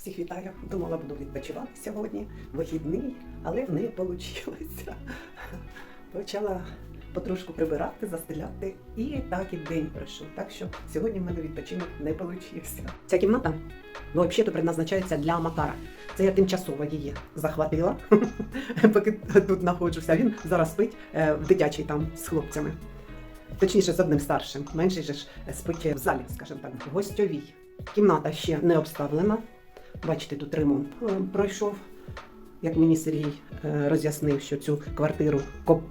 Всіх вітаю. Думала, буду відпочивати сьогодні, вихідний, але в неї вийшло. Почала потрошку прибирати, застеляти, і так і день пройшов. Так що сьогодні в мене відпочинок не вийшов. Ця кімната ну, взагалі предназначається для Макара. Це я тимчасово її захватила, поки тут знаходжуся. Він зараз спить е, в дитячій там з хлопцями. Точніше, з одним старшим. Менший же ж спить в залі, скажімо так, в гостьовій. Кімната ще не обставлена. Бачите, тут ремонт е, пройшов. Як мені Сергій е, роз'яснив, що цю квартиру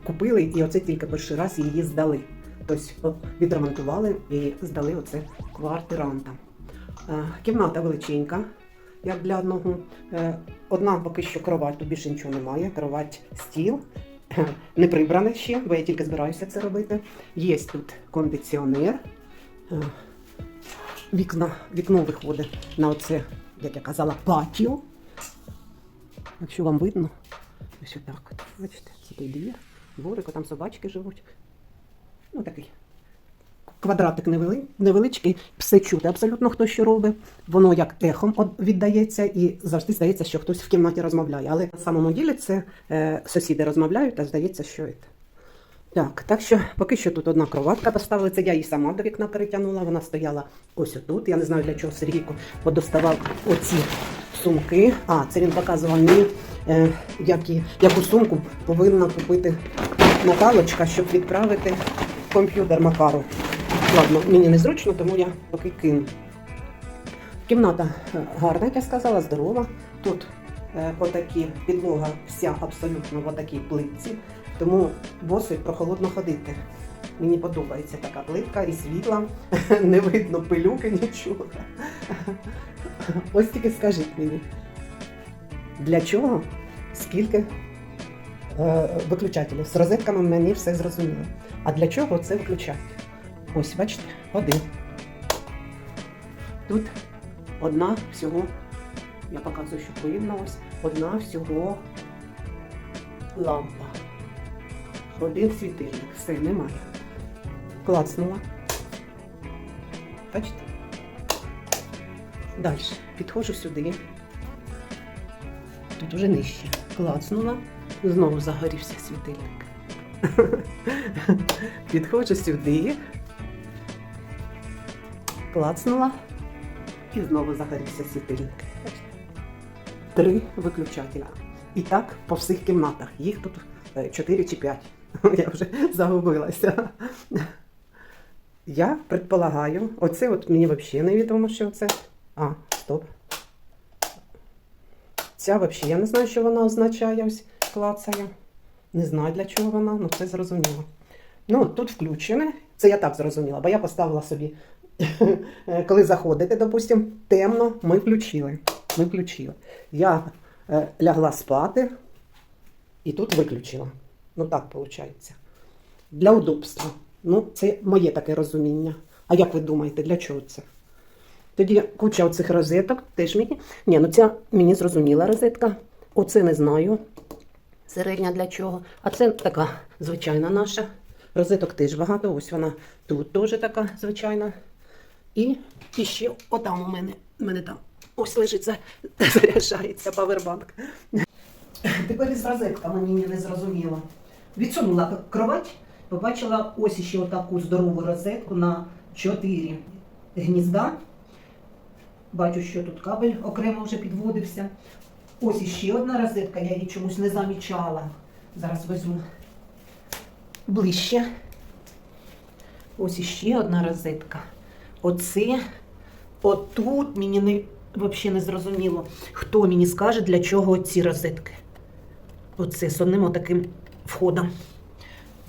купили, і оце тільки перший раз її здали. Тобто відремонтували і здали оце квартирантам. Е, Кімната величенька, як для одного. Одна поки що кровать, тут більше нічого немає. Кровать, стіл. Не прибране ще, бо я тільки збираюся це робити. Є тут кондиціонер. Вікна, вікно виходить на оце, як я казала, патіо. Якщо вам видно, ось отак. От. Бачите, це той двір, дворик, там собачки живуть. Ну такий. Квадратик невеличкий, все чути абсолютно хто що робить. Воно як ехом віддається і завжди здається, що хтось в кімнаті розмовляє. Але на самому ділі це е, сусіди розмовляють, а здається, що це. Так, так що поки що тут одна кроватка поставили. Це я її сама до вікна перетягнула. Вона стояла ось отут. Я не знаю для чого Сергійко подоставав оці сумки. А, це він показував мені, е, як і, яку сумку повинна купити Наталочка, щоб відправити комп'ютер Макару. Ладно, мені незручно, тому я поки кину. Кімната е, гарна, як я сказала, здорова. Тут е, отакі підлога вся абсолютно в отакій плитці, тому босить прохолодно ходити. Мені подобається така плитка і світла, не видно пилюки, нічого. Ось тільки скажіть мені, для чого, скільки е, виключателів? З розетками мені все зрозуміло. А для чого це виключати? Ось, бачите, один. Тут одна всього, я показую, що ось, одна всього лампа. Один світильник. Все, немає. Клацнула. Бачите? Далі. Підходжу сюди. Тут уже нижче. Клацнула. Знову загорівся світильник. Підходжу сюди. Клацнула. І знову загорівся світильник. Три виключателя. І так по всіх кімнатах. Їх тут е, чотири чи п'ять. Я вже загубилася. Я предполагаю, оце от мені взагалі невідомо, що це. А, стоп. Ця взагалі, я не знаю, що вона означає, ось клацає. Не знаю, для чого вона, ну це зрозуміло. Ну, тут включене. Це я так зрозуміла, бо я поставила собі, коли заходите, допустимо, темно, ми включили. Ми включили. Я е, лягла спати і тут виключила. Ну так виходить. Для удобства. Ну, це моє таке розуміння. А як ви думаєте, для чого це? Тоді куча оцих розеток теж мені. Ні, ну ця мені зрозуміла розетка. Оце не знаю. Середня для чого. А це така звичайна наша. Розеток теж багато. Ось вона тут теж така звичайна. І, і ще отам у мене. У мене там ось лежить, за- заряджається павербанк. Тепер із розетками мені не зрозуміло. Відсунула кровать, побачила ось ще отаку здорову розетку на 4 гнізда. Бачу, що тут кабель окремо вже підводився. Ось іще одна розетка, я її чомусь не замічала. Зараз візьму ближче. Ось іще одна розетка. Оце, отут мені не, взагалі не зрозуміло, хто мені скаже, для чого ці розетки. Оце з одним отаким входом.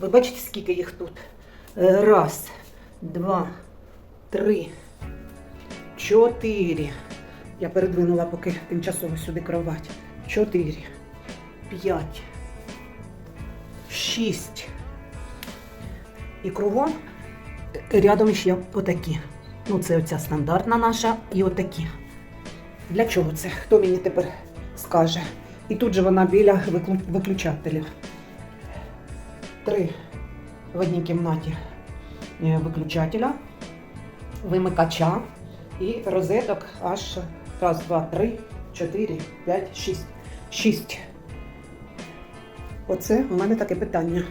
Ви бачите, скільки їх тут? Е, Раз, два, три, чотири. Я передвинула поки тимчасово сюди кровать. Чотири, п'ять, шість. І кругом рядом ще отакі. Ну, це оця стандартна наша і отакі. Для чого це? Хто мені тепер скаже? І тут же вона біля виклю- виключателів. Три в одній кімнаті е, виключателя, вимикача і розеток аж Раз, два, три, чотири, п'ять, шість. Шість. Оце у мене таке питання.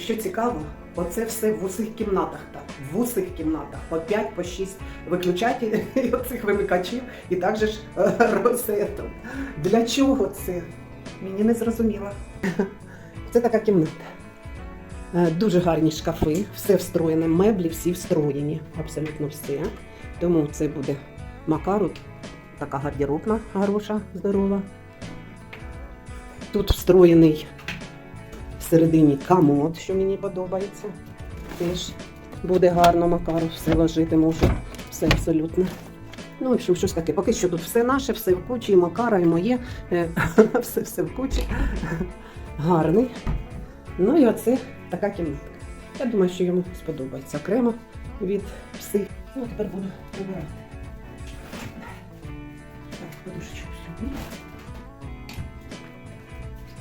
Що цікаво, оце все в усіх кімнатах так. В усіх кімнатах. По 5, по 6 виключателів і оцих вимикачів, і також ж е, розеток. Для чого це? Мені не зрозуміло. Це така кімната. Е, Дуже гарні шкафи, все встроєне, меблі всі встроєні, абсолютно все. Тому це буде Макару, така гардеробна, хороша, здорова. Тут встроєний всередині комод, що мені подобається. Теж буде гарно Макару, все ложити можу, все абсолютно. Ну, в общем, щось таке. Поки що тут все наше, все в кучі, і Макара, і моє, е, все, все в кучі. Гарний. Ну і оце така кімнатка. Я думаю, що йому сподобається окремо від всіх. Ну, тепер буду прибирати. Так, подушечку сюди.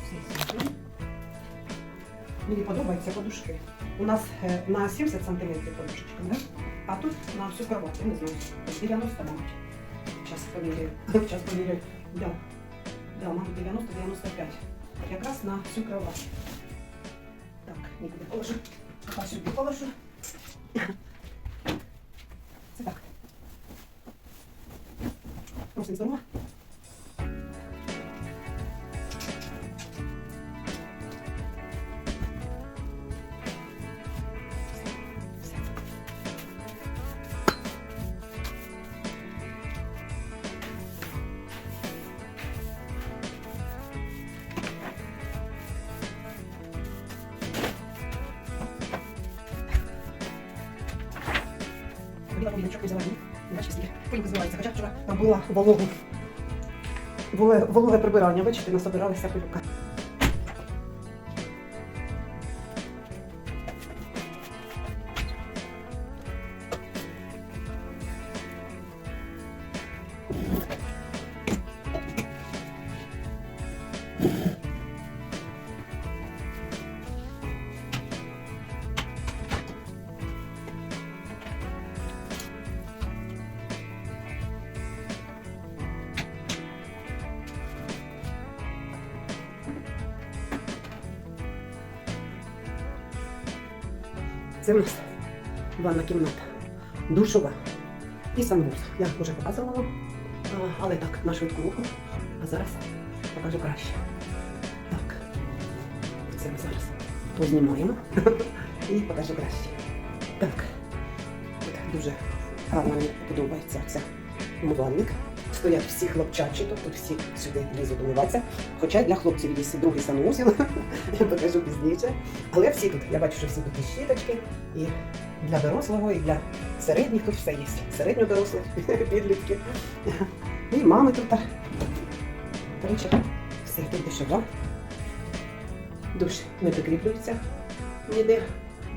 Все сюди. Мені подобаються подушки. У нас е, на 70 см подушечка, да? а тут на всю кровать, я не знаю, 90 мабуть. Зараз поміряю. Зараз поміряю. Да. Да, мабуть, 90-95. Якраз на всю кровать. Нікуди положу. А сюди положу. Це так. Просто здорово. Була вологу. Вологе, прибирання, бачите, насобиралися пилюка. Це в нас ванна кімната, душова і санвуз. Я вже показувала вам, але так, на швидку руку. А зараз покажу краще. Так, це ми зараз познімаємо і покажу краще. Так, дуже гарно мені подобається ця умивальник. Стоять всі хлопчачі, тобто всі сюди лізуть умиватися. Хоча для хлопців є другий санузел, я покажу пізніше. Але всі тут, я бачу, що всі тут і щіточки, і для дорослого, і для середніх тут все є. Середньодорослих, підлітки. І мами тут. Коротше, все тут дешево. Душ не прикріплюється ніде.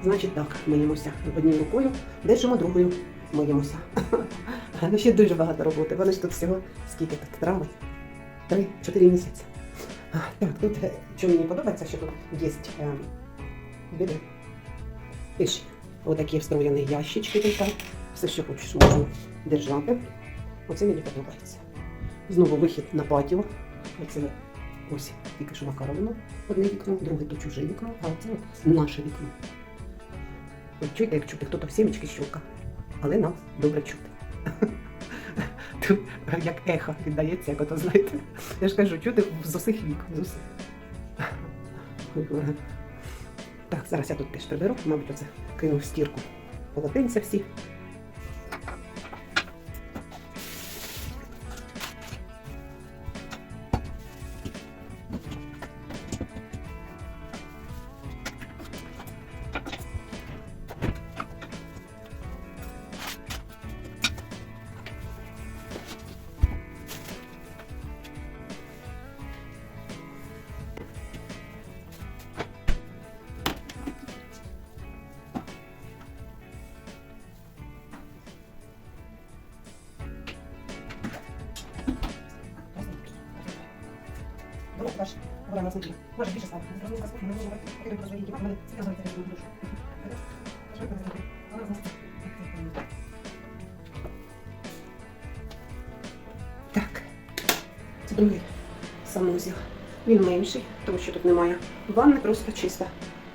Значить так, миємося однією рукою, держимо другою, миємося. Ну ще дуже багато роботи. Вони ж тут всього скільки тут травень? Три-чотири місяці. Так, тут е, що мені подобається, що тут є е, біди. Пиш, отакі встроєні ящички тут. Все, що хочеш, можу держати. Оце мені подобається. Знову вихід на патіо. Оце ось тільки що накаровано. Одне вікно, друге то чуже вікно, а це наше вікно. Чуєте, як чути, хто-то в сімечки щука, але нам добре чути. Тут як ехо віддається, як ото знаєте. Я ж кажу, чути з усіх вікон, з усіх. Так, зараз я тут теж приберу, мабуть, оце кину стірку полотенця всі. Ну, ваш, вона нас не чує. Може, більше стало. Не зрозуміло, скільки, не зрозуміло, як ви проживаєте, як мене цікавиться, як ви душу. Так. Це другий санузел. Він менший, тому що тут немає ванни, просто чисто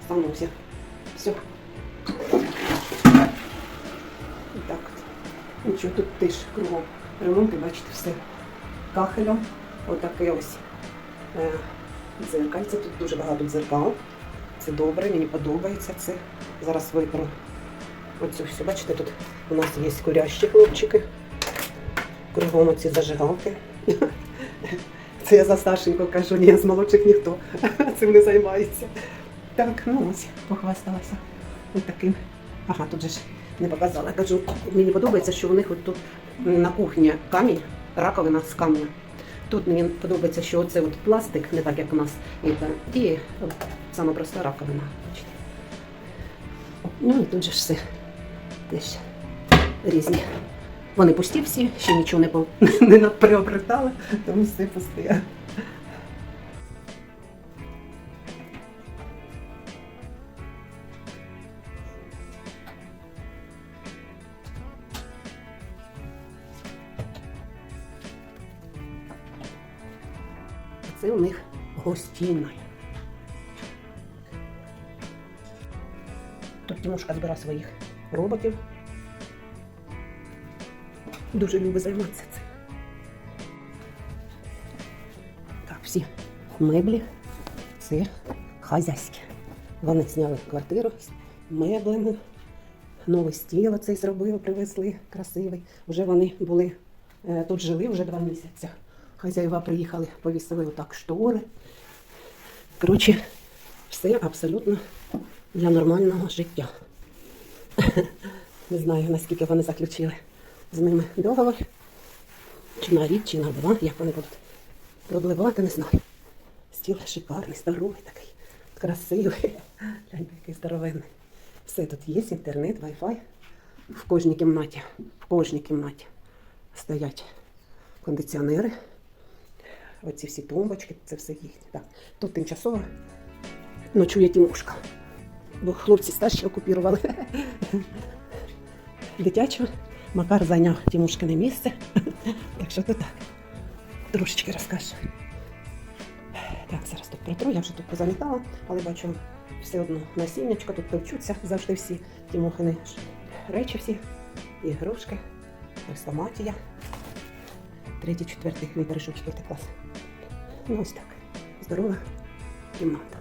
санузел. Все. І так от. Нічого, тут теж кругом ремонт, бачите, все кахелем. Отаке ось дзеркальце. Тут дуже багато дзеркал. Це добре, мені подобається це. Зараз витру оцю все. Бачите, тут у нас є курящі хлопчики. Кругом оці зажигалки. Це я за старшеньку кажу, ні, з молодших ніхто цим не займається. Так, ну ось, похвасталася. Ось таким. Ага, тут же ж не показала. Кажу, мені подобається, що у них тут на кухні камінь, раковина з камня. Тут мені подобається, що оце от пластик, не так як у нас, і, і от, саме проста раковина. Ну і тут же все теж різні. Вони пусті всі, ще нічого не, по- не приобретали, тому все пусте. Гостінна. Тут Тимошка збирав своїх роботів. Дуже любить займатися цим. Так, всі меблі це хазяйські. Вони зняли квартиру з меблями. Новий стіл оцей зробили, привезли красивий. Вже вони були е, тут жили вже два місяці. Хазяїва приїхали, повісили отак штори. Коротше, все абсолютно для нормального життя. Не знаю, наскільки вони заключили з ними договор. Чи на рік, чи на два, як вони будуть продливати, не знаю. Стіл шикарний, здоровий такий, красивий. Гляньте, який здоровенний. Все тут є, інтернет, Wi-Fi. В кожній кімнаті, в кожній кімнаті стоять кондиціонери. Оці всі тумбочки, це все їхнє. Так. Тут тимчасово ночує Тімушка. Бо хлопці старші окупірували дитячу. Макар зайняв Тімушкине місце. Так що то так. Трошечки розкажу. Так, зараз тут протру, я вже тут позамітала, але бачу все одно насіннячко, тут товчуться завжди всі Тімохини речі всі, ігрушки, хрестоматія. Третій, четвертий, він перейшов четвертий клас. Ну ось так. Здорова кімната.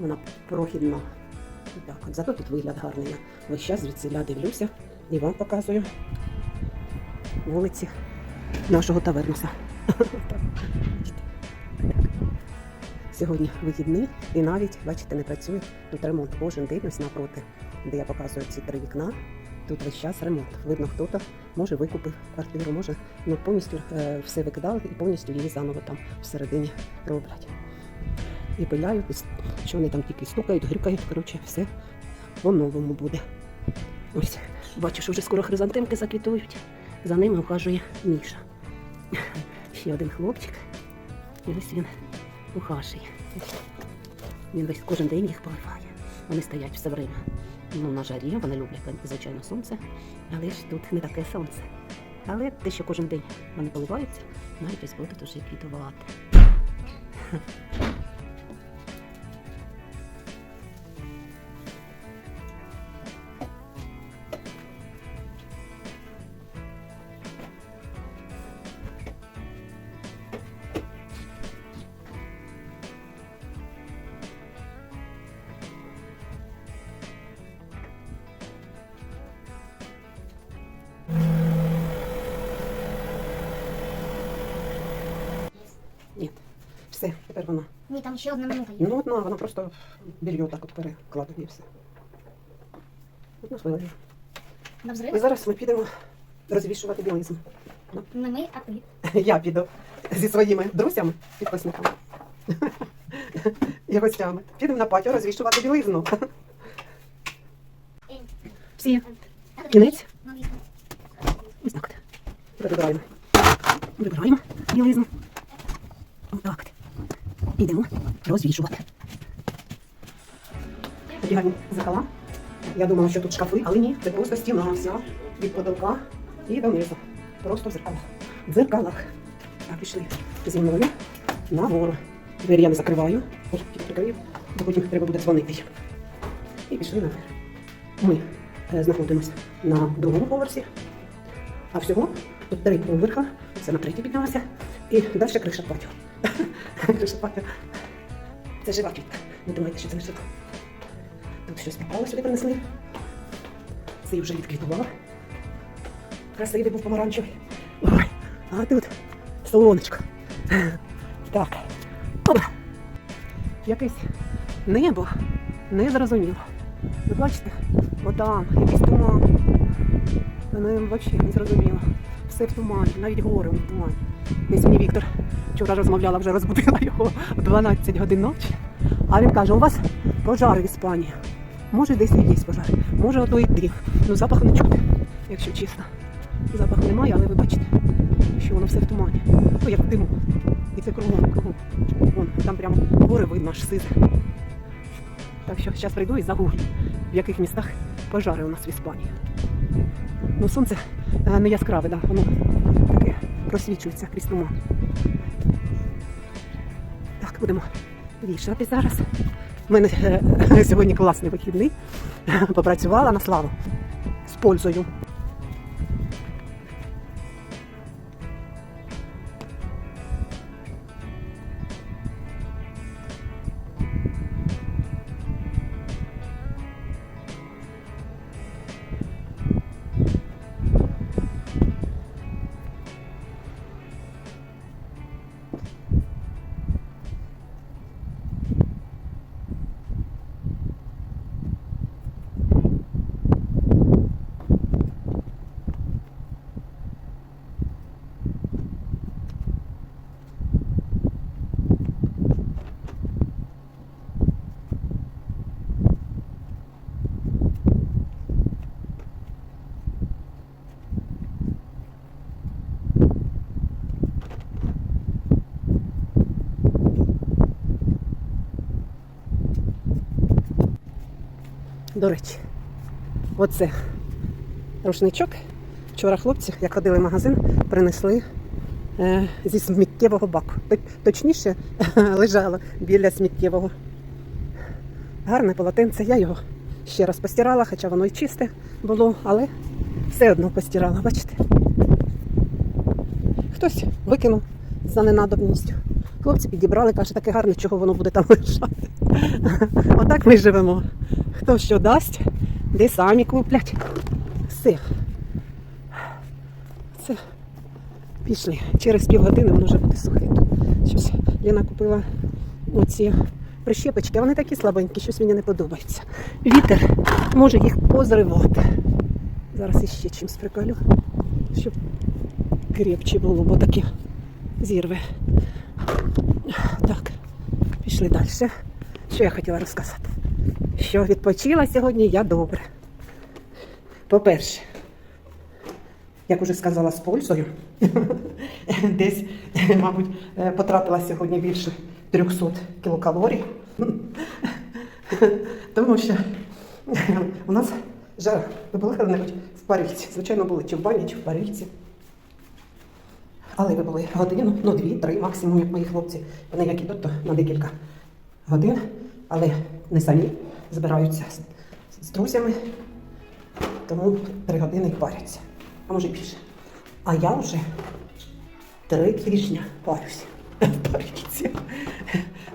Вона прохідна. Так, от зато тут вигляд гарний. Я весь час звідсіля дивлюся і вам показую вулиці нашого тавернуса. Сьогодні вихідний і навіть, бачите, не працює. Тут ремонт кожен день ось напроти, де я показую ці три вікна. Тут весь час ремонт. Видно, хто-то може викупив квартиру, може ну, повністю е, все викидали і повністю її заново там всередині роблять. І пиляють, що вони там тільки стукають, грюкають, коротше, все по-новому буде. Ось, бачу, що вже скоро хризантемки заквітують. За ними ухажує Міша. Ще один хлопчик. І ось він ухажує. Він весь кожен день їх поливає. Вони стоять все время. Ну, на жарі, вони люблять, звичайно, сонце, але ж тут не таке сонце. Але те, що кожен день вони поливаються, навіть ось буде дуже квітувати. Все, тепер вона. Ні, там ще одна минута є. Ну, одна, вона просто белье так от перекладує і все. Одна хвилина. На І взрив? зараз ми підемо розвішувати білизну. Не ми, а ти. Я піду зі своїми друзями, підписниками і гостями. Підемо на патіо розвішувати білизну. Всі. Кінець. Ось так. Вибираємо. Вибираємо білизну. Отак. От. Ідемо розвішувати. Одягаємо зеркала. Я думала, що тут шкафи, але ні, це просто стіна вся від потолка і донизу. Просто в зеркалах. В зеркалах. Так, пішли. зі мною нагору. Двері я не закриваю. Ой, прикрию, бо потім треба буде дзвонити. І пішли наверх. Ми е, знаходимося на другому поверсі, а всього тут три поверха. Це на третій піднялася. І далі криша патіо. Це жива квітка. Не думайте, що це не жива. Тут щось попало сюди принесли. Цей вже відквітував. Красивий був помаранчевий. Ой, а тут солонечко. Так. Опа. Якесь небо не зрозуміло. Ви бачите? Отам, якийсь туман. Не, взагалі не зрозуміло. Все в тумані, навіть гори в тумані. Десь мені Віктор вчора розмовляла, вже розбудила його в 12 годин ночі. А він каже, у вас пожар в Іспанії. Може, десь і є пожар. Може, ото і дим. Ну запаху не чути, якщо чесно. Запаху немає, але ви бачите, що воно все в тумані. Ну, як в диму. І це кругом, кругом. Вон, там прямо гори видно, аж сизе. Так що зараз прийду і загуглю, в яких містах пожари у нас в Іспанії. Ну, сонце е, не яскраве, да, воно таке просвічується крізь туман. Будемо вішати зараз. У мене е, сьогодні класний вихідний. Попрацювала на славу з пользою. До речі, оце рушничок. Вчора хлопці, як ходили в магазин, принесли е, зі сміттєвого баку. Точніше, лежало біля сміттєвого. Гарне полотенце. Я його ще раз постирала, хоча воно і чисте було, але все одно постирала, бачите? Хтось викинув за ненадобністю. Хлопці підібрали, каже, таке гарне, чого воно буде там лежати. Отак ми живемо. Хто що дасть, де самі куплять. Все. Це пішли. Через півгодини воно вже буде сухе. Щось Ліна купила оці прищепочки, вони такі слабенькі, щось мені не подобається. Вітер може їх позривати. Зараз іще чимось приколю, щоб крепче було, бо таке зірве. Так, пішли далі. Що я хотіла розказати? Що відпочила сьогодні я добре. По-перше, як уже сказала з пользою, десь, мабуть, е, потратила сьогодні більше 300 кілокалорій. Тому що у нас жара. Ви були коли-небудь в парильці. Звичайно, були чи в бані, чи в парильці. Але ви були годину, ну дві, три максимум, як мої хлопці. Вони як ідуть, то на декілька годин, але не самі збираються з, друзями, тому три години паряться, а може більше. А я вже три тижня парюся паріці.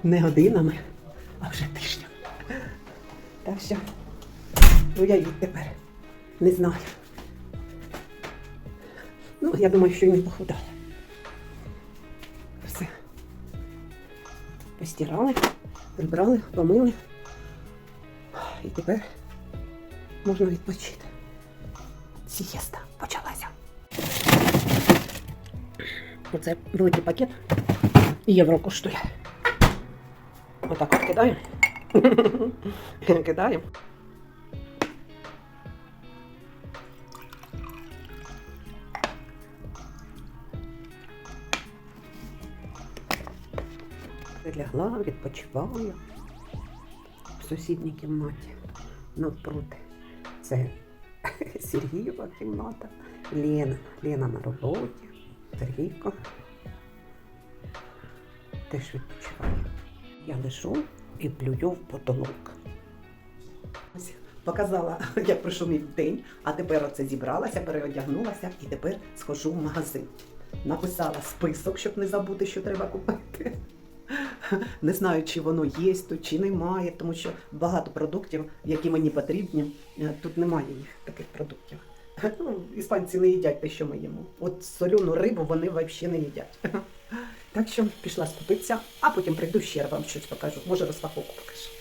Не годинами, а вже тижнями. Так що уявіть тепер. Не знаю. Ну, я думаю, що й не похудала. Все. Постирали, прибрали, помили. І тепер можна відпочити. Сієста почалася. Оце великий пакет. Євро коштує. Отак от кидаємо. Кидаємо. Лягла, відпочиваю сусідній кімнаті навпроти. Це Сергієва кімната, Лена. Лена на роботі, Сергійко. теж відпочиваю. Я лежу і плюю в потолок. Показала, як пройшов мій день, а тепер оце зібралася, переодягнулася і тепер схожу в магазин. Написала список, щоб не забути, що треба купити. Не знаю, чи воно є чи немає, тому що багато продуктів, які мені потрібні, е, тут немає їх таких продуктів. Ну, іспанці не їдять те, що ми їмо. От соляну рибу вони взагалі не їдять. Так що пішла скупитися, а потім прийду ще вам щось покажу. Може розпаковку покажу.